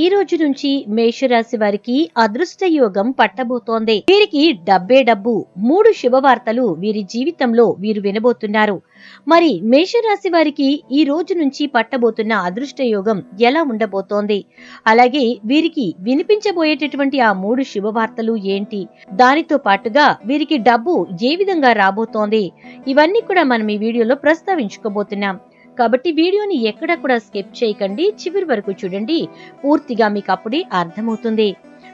ఈ రోజు నుంచి మేషరాశి వారికి అదృష్ట యోగం పట్టబోతోంది. వీరికి డబ్బే డబ్బు మూడు శుభవార్తలు వీరి జీవితంలో వీరు వినబోతున్నారు. మరి మేషరాశి వారికి ఈ రోజు నుంచి పట్టబోతున్న అదృష్ట యోగం ఎలా ఉండబోతోంది? అలాగే వీరికి వినిపించబోయేటటువంటి ఆ మూడు శుభవార్తలు ఏంటి? దానితో పాటుగా వీరికి డబ్బు ఏ విధంగా రాబోతోంది? ఇవన్నీ కూడా మనం ఈ వీడియోలో ప్రస్తావించుకోబోతున్నాం. కాబట్టి వీడియోని ఎక్కడ కూడా స్కిప్ చేయకండి చివరి వరకు చూడండి. పూర్తిగా మీకు అప్పుడే అర్థమవుతుంది.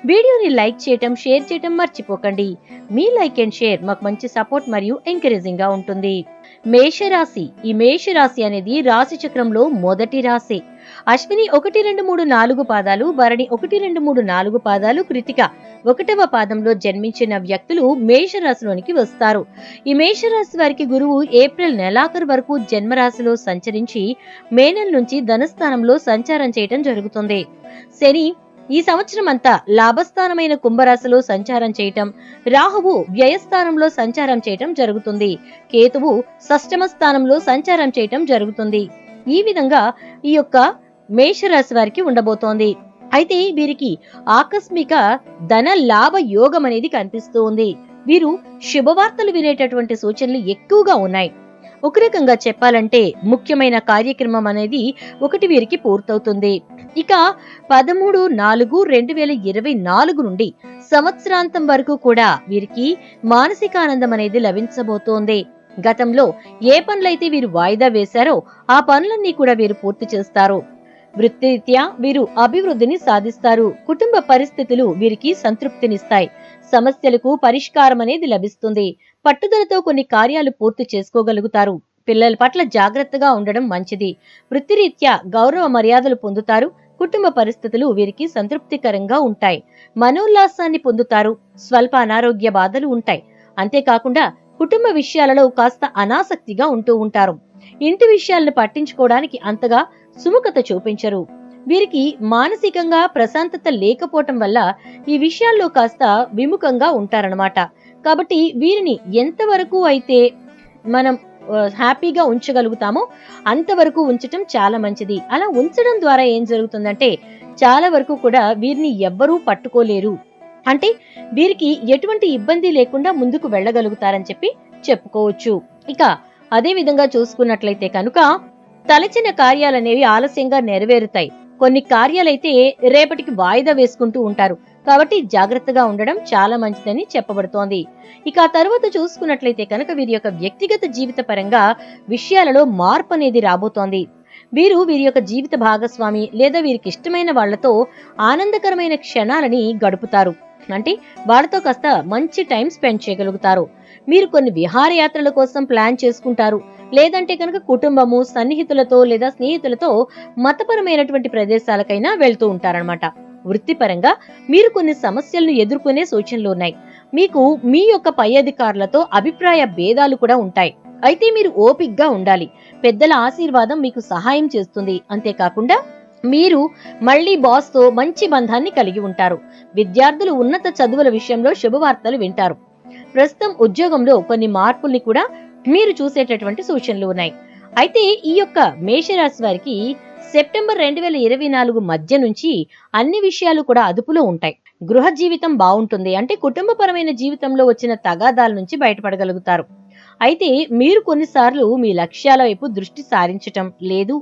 వీడియోని లైక్ చేయటం షేర్ చేయటం మర్చిపోకండి. మీ లైక్ అండ్ షేర్ మాకు మంచి సపోర్ట్ మరియు ఎంకరేజింగ్గా ఉంటుంది. మేషరాశి. ఈ మేషరాశి అనేది రాశి చక్రంలో మొదటి రాశి. అశ్విని ఒకటి రెండు మూడు నాలుగు పాదాలు భరణి ఒకటి రెండు మూడు నాలుగు పాదాలు కృతిక. ఒకటవ పాదంలో జన్మించిన వ్యక్తులు మేషరాశిలోనికి వస్తారు. ఈ మేషరాశి వారికి గురువు ఏప్రిల్ నెలాఖరు వరకు జన్మరాశిలో సంచరించి మే నెల నుంచి ధనస్థానంలో సంచారం చేయటం జరుగుతుంది. శని ఈ సంవత్సరం అంతా లాభస్థానమైన కుంభరాశిలో సంచారం చేయటం రాహువు వ్యయస్థానంలో సంచారం చేయటం జరుగుతుంది. కేతువు షష్టమ స్థానంలో సంచారం చేయటం జరుగుతుంది. ఈ విధంగా ఈ యొక్క మేషరాశి వారికి ఉండబోతోంది. అయితే వీరికి ఆకస్మిక ధన లాభ యోగం అనేది కనిపిస్తూ ఉంది. వీరు శుభవార్తలు వినేటటువంటి సూచనలు ఎక్కువగా ఉన్నాయి. ఒక రకంగా చెప్పాలంటే ముఖ్యమైన కార్యక్రమం అనేది ఒకటి వీరికి పూర్తవుతుంది. ఇక పదమూడు నాలుగు రెండు వేల ఇరవై నాలుగు నుండి సంవత్సరాంతం వరకు కూడా వీరికి మానసిక ఆనందం అనేది లభించబోతోంది. గతంలో ఏ పనులైతే వీరు వాయిదా వేశారో ఆ పనులన్నీ కూడా వీరు పూర్తి చేస్తారు. వృత్తిరీత్యా వీరు అభివృద్ధిని సాధిస్తారు. కుటుంబ పరిస్థితులు వీరికి సంతృప్తినిస్తాయి. సమస్యలకు పరిష్కారం అనేది లభిస్తుంది. పట్టుదలతో కొన్ని కార్యాలు పూర్తి చేసుకోగలుగుతారు. పిల్లల పట్ల జాగ్రత్తగా ఉండడం మంచిది. వృత్తిరీత్యా గౌరవ మర్యాదలు పొందుతారు. కుటుంబ పరిస్థితులు వీరికి సంతృప్తికరంగా ఉంటాయి. మనోల్లాసాన్ని పొందుతారు. స్వల్ప అనారోగ్య బాధలు ఉంటాయి. అంతేకాకుండా కుటుంబ విషయాలలో కాస్త అనాసక్తిగా ఉంటూ ఉంటారు. ఇంటి విషయాలను పట్టించుకోవడానికి అంతగా సుముఖత చూపించరు. వీరికి మానసికంగా ప్రశాంతత లేకపోవటం వల్ల ఈ విషయాల్లో కాస్త విముఖంగా ఉంటారనమాట కాబట్టి వీరిని ఎంతవరకు అయితే మనం హ్యాపీగా ఉంచగలుగుతామో అంతవరకు ఉంచటం చాలా మంచిది. అలా ఉంచడం ద్వారా ఏం జరుగుతుందంటే చాలా వరకు కూడా వీరిని ఎవ్వరూ పట్టుకోలేరు. అంటే వీరికి ఎటువంటి ఇబ్బంది లేకుండా ముందుకు వెళ్ళగలుగుతారని చెప్పి చెప్పుకోవచ్చు. ఇక అదే విధంగా చూసుకున్నట్లయితే కనుక తలచిన కార్యాలనేవి ఆలస్యంగా నెరవేరుతాయి. కొన్ని కార్యాలైతే రేపటికి వాయిదా వేసుకుంటూ ఉంటారు. కాబట్టి జాగ్రత్తగా ఉండడం చాలా మంచిదని చెప్పబడుతోంది. ఇక ఆ తర్వాత చూసుకున్నట్లయితే కనుక వీరి యొక్క వ్యక్తిగత జీవిత పరంగా విషయాలలో మార్పు అనేది రాబోతోంది. వీరు వీరి యొక్క జీవిత భాగస్వామి లేదా వీరికి ఇష్టమైన వాళ్ళతో ఆనందకరమైన క్షణాలని గడుపుతారు. అంటే వాళ్ళతో కాస్త మంచి టైం స్పెండ్ చేయగలుగుతారు. మీరు కొన్ని విహారయాత్రల కోసం ప్లాన్ చేసుకుంటారు. లేదంటే కనుక కుటుంబము సన్నిహితులతో లేదా స్నేహితులతో మతపరమైనటువంటి ప్రదేశాలకైనా వెళ్తూ ఉంటారనమాట వృత్తిపరంగా మీరు కొన్ని సమస్యలను ఎదుర్కొనే సూచనలు ఉన్నాయి. మీకు మీ యొక్క పై అధికారులతో అభిప్రాయ భేదాలు కూడా ఉంటాయి. అయితే మీరు ఓపిక్గా ఉండాలి. పెద్దల ఆశీర్వాదం మీకు సహాయం చేస్తుంది. అంతేకాకుండా మీరు మళ్ళీ బాస్తో మంచి బంధాన్ని కలిగి ఉంటారు. విద్యార్థులు ఉన్నత చదువుల విషయంలో శుభవార్తలు వింటారు. ప్రస్తుతం ఉద్యోగంలో కొన్ని మార్పుల్ని కూడా మీరు చూసేటటువంటి సూచనలు ఉన్నాయి. అయితే ఈ యొక్క మేషరాశి వారికి సెప్టెంబర్ రెండు వేల ఇరవై నాలుగు మధ్య నుంచి అన్ని విషయాలు కూడా అదుపులో ఉంటాయి. గృహ జీవితం బాగుంటుంది అంటే కుటుంబపరమైన జీవితంలో వచ్చిన తగాదాల నుంచి బయటపడగలుగుతారు. అయితే మీరు కొన్నిసార్లు మీ లక్ష్యాల వైపు దృష్టి సారించటం లేదు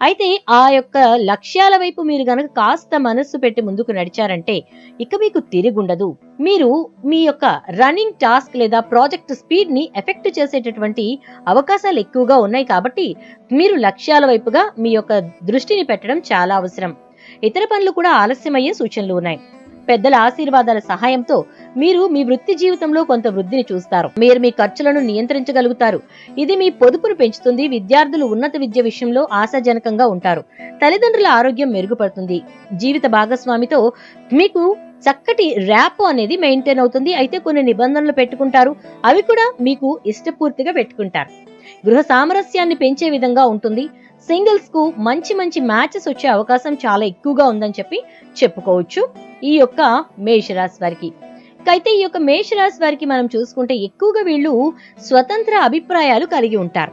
అయితే ఆ యొక్క లక్ష్యాల వైపు మీరు గనక కాస్త మనస్సు పెట్టి ముందుకు నడిచారంటే ఇక మీకు తిరిగుండదు. మీరు మీ యొక్క రన్నింగ్ టాస్క్ లేదా ప్రాజెక్ట్ స్పీడ్ని ఎఫెక్ట్ చేసేటటువంటి అవకాశాలు ఎక్కువగా ఉన్నాయి కాబట్టి మీరు లక్ష్యాల వైపుగా మీ యొక్క దృష్టిని పెట్టడం చాలా అవసరం. ఇతర పనులు కూడా ఆలస్యమయ్యే సూచనలు ఉన్నాయి. పెద్దల ఆశీర్వాదాల సహాయంతో మీరు మీ వృత్తి జీవితంలో కొంత వృద్ధిని చూస్తారు. మీరు మీ ఖర్చులను నియంత్రించగలుగుతారు. ఇది మీ పొదుపును పెంచుతుంది. విద్యార్థులు ఉన్నత విద్య విషయంలో ఆశాజనకంగా ఉంటారు. తల్లిదండ్రుల ఆరోగ్యం మెరుగుపడుతుంది. జీవిత భాగస్వామితో మీకు చక్కటి ర్యాప్ అనేది మెయింటైన్ అవుతుంది. అయితే కొన్ని నిబంధనలు పెట్టుకుంటారు. అవి కూడా మీకు ఇష్టపూర్తిగా పెట్టుకుంటారు. గృహ సామరస్యాన్ని పెంచే విధంగా ఉంటుంది. సింగిల్స్కు మంచి మంచి మ్యాచెస్ వచ్చే అవకాశం చాలా ఎక్కువగా ఉందని చెప్పి చెప్పుకోవచ్చు. ఈ యొక్క మేషరాశి వారికి. అయితే ఈ యొక్క మేషరాశి వారికి మనం చూసుకుంటే ఎక్కువగా వీళ్ళు స్వతంత్ర అభిప్రాయాలు కలిగి ఉంటారు.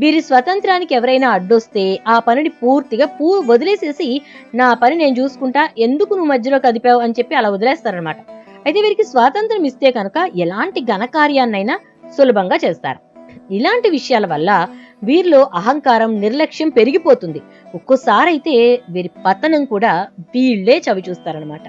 వీరి స్వతంత్రానికి ఎవరైనా అడ్డొస్తే ఆ పనిని పూర్తిగా పూ వదిలేసేసి నా పని నేను చూసుకుంటా ఎందుకు నువ్వు మధ్యలో కదిపావు అని చెప్పి అలా వదిలేస్తారనమాట అయితే వీరికి స్వాతంత్రం ఇస్తే కనుక ఎలాంటి ఘనకార్యాన్నైనా సులభంగా చేస్తారు. ఇలాంటి విషయాల వల్ల వీరిలో అహంకారం నిర్లక్ష్యం పెరిగిపోతుంది. ఒక్కోసారైతే వీరి పతనం కూడా వీళ్ళే చవి చూస్తారనమాట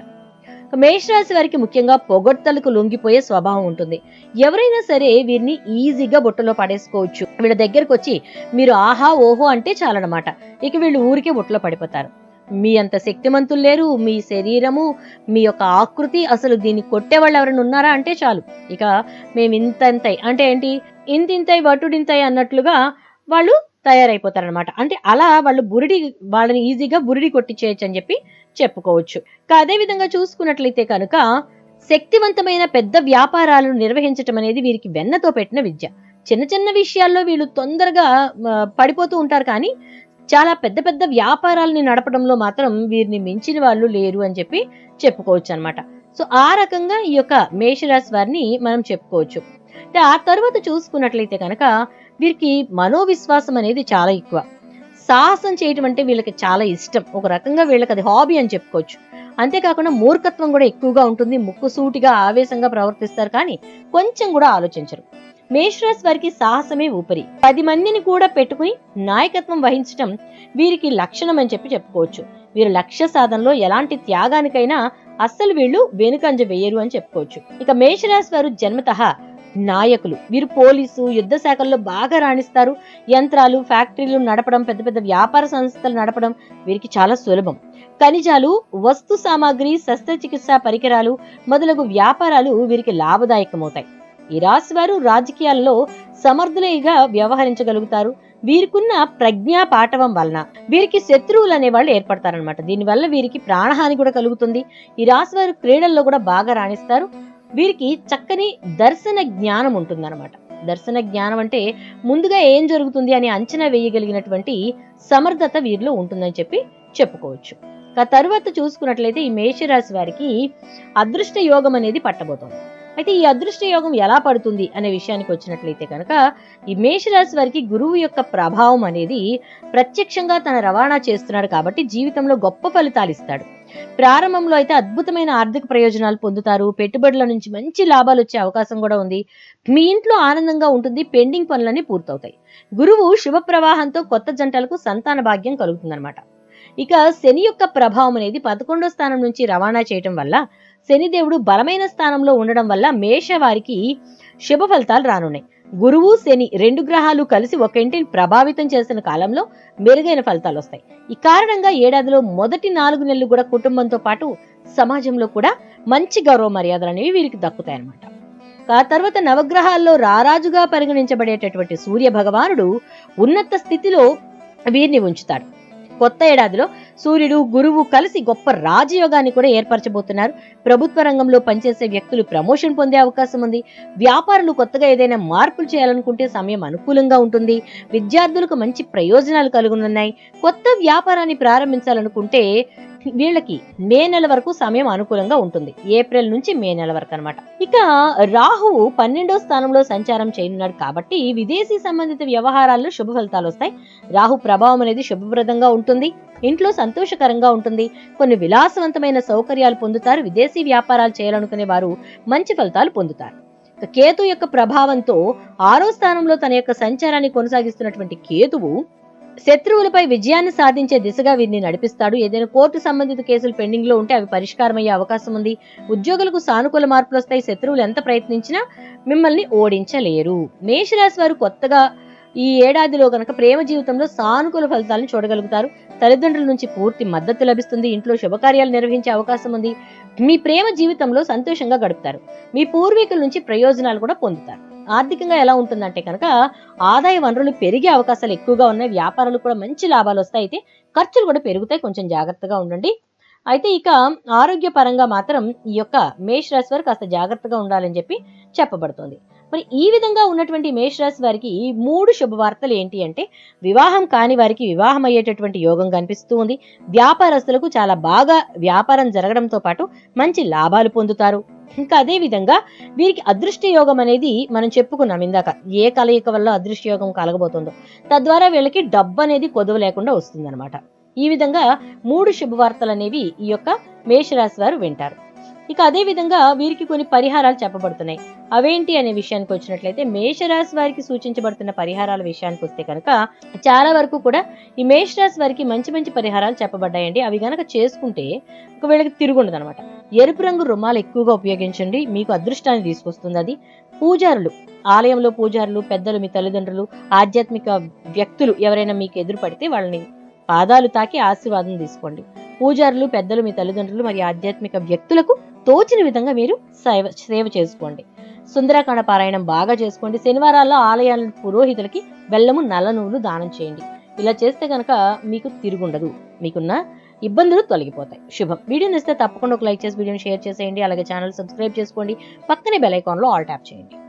మేషరాశి వారికి ముఖ్యంగా పొగడ్తలకు లొంగిపోయే స్వభావం ఉంటుంది. ఎవరైనా సరే వీరిని ఈజీగా బుట్టలో పడేసుకోవచ్చు. వీళ్ళ దగ్గరకు వచ్చి మీరు ఆహా ఓహో అంటే చాలన్నమాట. ఇక వీళ్ళు ఊరికే బుట్టలో పడిపోతారు. మీ అంత శక్తిమంతులు లేరు మీ శరీరము మీ యొక్క ఆకృతి అసలు దీన్ని కొట్టే వాళ్ళు ఎవరైనా ఉన్నారా అంటే చాలు. ఇక మేము ఇంతంతై అంటే ఏంటి? ఇంతింతై వటుడింతై అన్నట్లుగా వాళ్ళు తయారైపోతారనమాట అంటే అలా వాళ్ళు బురిడి వాళ్ళని ఈజీగా బురిడి కొట్టించేయచ్చు అని చెప్పి చెప్పుకోవచ్చు. అదే విధంగా చూసుకున్నట్లయితే కనుక శక్తివంతమైన పెద్ద వ్యాపారాలను నిర్వహించటం అనేది వీరికి వెన్నతో పెట్టిన విద్య. చిన్న చిన్న విషయాల్లో వీళ్ళు తొందరగా పడిపోతూ ఉంటారు కానీ చాలా పెద్ద పెద్ద వ్యాపారాలని నడపడంలో మాత్రం వీరిని మించిన వాళ్ళు లేరు అని చెప్పి చెప్పుకోవచ్చు అన్నమాట సో ఆ రకంగా ఈ యొక్క మేషరాశి వారిని మనం చెప్పుకోవచ్చు. అంటే ఆ తర్వాత చూసుకున్నట్లయితే కనుక వీరికి మనోవిశ్వాసం అనేది చాలా ఎక్కువ. సాహసం చేయటం అంటే వీళ్ళకి చాలా ఇష్టం. ఒక రకంగా వీళ్ళకి అది హాబీ అని చెప్పుకోవచ్చు. అంతేకాకుండా మూర్ఖత్వం కూడా ఎక్కువగా ఉంటుంది. ముక్కుసూటిగా ఆవేశంగా ప్రవర్తిస్తారు కానీ కొంచెం కూడా ఆలోచించరు. మేషరాశి వారికి సాహసమే ఊపరి. పది మందిని కూడా పెట్టుకుని నాయకత్వం వహించటం వీరికి లక్షణం అని చెప్పి చెప్పుకోవచ్చు. వీరు లక్ష్య సాధనలో ఎలాంటి త్యాగానికైనా అస్సలు వీళ్ళు వెనుకంజ వేయరు అని చెప్పుకోవచ్చు. ఇక మేషరాశి వారు జన్మతః నాయకులు. వీరు పోలీసు యుద్ధ శాఖల్లో బాగా రాణిస్తారు. యంత్రాలు ఫ్యాక్టరీలు నడపడం పెద్ద పెద్ద వ్యాపార సంస్థలు నడపడం వీరికి చాలా సులభం. ఖనిజాలు వస్తు సామాగ్రి శస్త్రచికిత్స పరికరాలు మొదలగు వ్యాపారాలు వీరికి లాభదాయకమవుతాయి. ఈ రాశి వారు రాజకీయాల్లో సమర్థులైగా వ్యవహరించగలుగుతారు. వీరికున్న ప్రజ్ఞా పాఠవం వలన వీరికి శత్రువులు అనే వాళ్ళు ఏర్పడతారనమాట దీనివల్ల వీరికి ప్రాణహాని కూడా కలుగుతుంది. ఈ రాశి వారు క్రీడల్లో కూడా బాగా రాణిస్తారు. వీరికి చక్కని దర్శన జ్ఞానం ఉంటుందన్నమాట. దర్శన జ్ఞానం అంటే ముందుగా ఏం జరుగుతుంది అని అంచనా వేయగలిగినటువంటి సమర్థత వీరిలో ఉంటుందని చెప్పి చెప్పుకోవచ్చు. ఆ తర్వాత చూసుకున్నట్లయితే ఈ మేషరాశి వారికి అదృష్ట యోగం అనేది పట్టబోతోంది. అయితే ఈ అదృష్ట యోగం ఎలా పడుతుంది అనే విషయానికి వచ్చినట్లయితే కనుక ఈ మేషరాశి వారికి గురువు యొక్క ప్రభావం అనేది ప్రత్యక్షంగా తన రవాణా చేస్తున్నాడు కాబట్టి జీవితంలో గొప్ప ఫలితాలు ఇస్తాడు. ప్రారంభంలో అయితే అద్భుతమైన ఆర్థిక ప్రయోజనాలు పొందుతారు. పెట్టుబడుల నుంచి మంచి లాభాలు వచ్చే అవకాశం కూడా ఉంది. మీ ఇంట్లో ఆనందంగా ఉంటుంది. పెండింగ్ పనులన్నీ పూర్తవుతాయి. గురువు శుభ ప్రవాహంతో కొత్త జంటలకు సంతాన భాగ్యం కలుగుతుందన్నమాట. ఇక శని యొక్క ప్రభావం అనేది పదకొండో స్థానం నుంచి రవాణా చేయటం వల్ల శనిదేవుడు బలమైన స్థానంలో ఉండడం వల్ల మేష వారికి శుభ ఫలితాలు రానున్నాయి. గురువు శని రెండు గ్రహాలు కలిసి ఒక ఇంటిని ప్రభావితం చేసిన కాలంలో మెరుగైన ఫలితాలు వస్తాయి. ఈ కారణంగా ఏడాదిలో మొదటి నాలుగు నెలలు కూడా కుటుంబంతో పాటు సమాజంలో కూడా మంచి గౌరవ మర్యాదలు అనేవి వీరికి దక్కుతాయన్నమాట. ఆ తర్వాత నవగ్రహాల్లో రారాజుగా పరిగణించబడేటటువంటి సూర్య భగవానుడు ఉన్నత స్థితిలో వీరిని ఉంచుతాడు. కొత్త ఏడాదిలో సూర్యుడు గురువు కలిసి గొప్ప రాజయోగాన్ని కూడా ఏర్పరచబోతున్నారు. ప్రభుత్వ రంగంలో పనిచేసే వ్యక్తులు ప్రమోషన్ పొందే అవకాశం ఉంది. వ్యాపారులు కొత్తగా ఏదైనా మార్పులు చేయాలనుకుంటే సమయం అనుకూలంగా ఉంటుంది. విద్యార్థులకు మంచి ప్రయోజనాలు కలుగునున్నాయి. కొత్త వ్యాపారాన్ని ప్రారంభించాలనుకుంటే వీళ్ళకి మే నెల వరకు సమయం అనుకూలంగా ఉంటుంది. ఏప్రిల్ నుంచి మే నెల వరకు అన్నమాట. ఇక రాహువు పన్నెండో స్థానంలో సంచారం చేయనున్నాడు కాబట్టి విదేశీ సంబంధిత వ్యవహారాల్లో శుభ ఫలితాలు వస్తాయి. రాహు ప్రభావం అనేది శుభప్రదంగా ఉంటుంది. ఇంట్లో సంతోషకరంగా ఉంటుంది. కొన్ని విలాసవంతమైన సౌకర్యాలు పొందుతారు. విదేశీ వ్యాపారాలు చేయాలనుకునే వారు మంచి ఫలితాలు పొందుతారు. కేతు యొక్క ప్రభావంతో ఆరో స్థానంలో తన యొక్క సంచారాన్ని కొనసాగిస్తున్నటువంటి కేతువు శత్రువులపై విజయాన్ని సాధించే దిశగా వీరిని నడిపిస్తాడు. ఏదైనా కోర్టు సంబంధిత కేసులు పెండింగ్లో ఉంటే అవి పరిష్కారం అయ్యే అవకాశం ఉంది. ఉద్యోగులకు సానుకూల మార్పులు వస్తాయి శత్రువులు ఎంత ప్రయత్నించినా మిమ్మల్ని ఓడించలేరు. మేషరాశి వారు కొత్తగా ఈ ఏడాదిలో గనక ప్రేమ జీవితంలో సానుకూల ఫలితాలను చూడగలుగుతారు. తల్లిదండ్రుల నుంచి పూర్తి మద్దతు లభిస్తుంది. ఇంట్లో శుభకార్యాలు నిర్వహించే అవకాశం ఉంది. మీ ప్రేమ జీవితంలో సంతోషంగా గడుపుతారు. మీ పూర్వీకుల నుంచి ప్రయోజనాలు కూడా పొందుతారు. ఆర్థికంగా ఎలా ఉంటుందంటే కనుక ఆదాయ వనరులు పెరిగే అవకాశాలు ఎక్కువగా ఉన్నాయి. వ్యాపారాలు కూడా మంచి లాభాలు వస్తాయి. అయితే ఖర్చులు కూడా పెరుగుతాయి. కొంచెం జాగ్రత్తగా ఉండండి. అయితే ఇక ఆరోగ్య పరంగా మాత్రం ఈ యొక్క మేష్ రాశి వారు కాస్త జాగ్రత్తగా ఉండాలని చెప్పి చెప్పబడుతుంది. మరి ఈ విధంగా ఉన్నటువంటి మేషరాశి వారికి ఈ మూడు శుభవార్తలు ఏంటి అంటే వివాహం కాని వారికి వివాహం అయ్యేటటువంటి యోగం కనిపిస్తూ ఉంది. వ్యాపారస్తులకు చాలా బాగా వ్యాపారం జరగడంతో పాటు మంచి లాభాలు పొందుతారు. ఇంకా అదే విధంగా వీరికి అదృష్ట యోగం అనేది మనం చెప్పుకున్నాం ఇందాక. ఏ కలయిక వల్ల అదృష్ట యోగం కలగబోతుందో. తద్వారా వీళ్ళకి డబ్బు అనేది కొదవ లేకుండా వస్తుందన్నమాట. ఈ విధంగా మూడు శుభవార్తలు అనేవి ఈ యొక్క మేషరాశి వారు వింటారు. ఇక అదే విధంగా వీరికి కొన్ని పరిహారాలు చెప్పబడుతున్నాయి. అవేంటి అనే విషయానికి వచ్చినట్లయితే మేషరాశి వారికి సూచించబడుతున్న పరిహారాల విషయానికి వస్తే కనుక చాలా వరకు కూడా ఈ మేషరాశి వారికి మంచి మంచి పరిహారాలు చెప్పబడ్డాయండి. అవి గనక చేసుకుంటే ఒక వీళ్ళకి తిరుగుండదు అనమాట ఎరుపు రంగు రుమాలు ఎక్కువగా ఉపయోగించండి. మీకు అదృష్టాన్ని తీసుకొస్తుంది అది. పూజారులు ఆలయంలో పూజారులు పెద్దలు మీ తల్లిదండ్రులు ఆధ్యాత్మిక వ్యక్తులు ఎవరైనా మీకు ఎదురు పడితే వాళ్ళని పాదాలు తాకి ఆశీర్వాదం తీసుకోండి. పూజారులు పెద్దలు మీ తల్లిదండ్రులు మరియు ఆధ్యాత్మిక వ్యక్తులకు తోచిన విధంగా మీరు సేవ సేవ చేసుకోండి. సుందరకాండ పారాయణం బాగా చేసుకోండి. శనివారాల్లో ఆలయాల పురోహితులకి బెల్లము నల్ల నువ్వులు దానం చేయండి. ఇలా చేస్తే కనుక మీకు తిరుగుండదు. మీకున్న ఇబ్బందులు తొలగిపోతాయి. శుభం. వీడియోని ఇస్తే తప్పకుండా ఒక లైక్ చేసి వీడియోని షేర్ చేసేయండి. అలాగే ఛానల్ సబ్స్క్రైబ్ చేసుకోండి. పక్కనే బెల్ ఐకాన్లో ఆల్ ట్యాప్ చేయండి.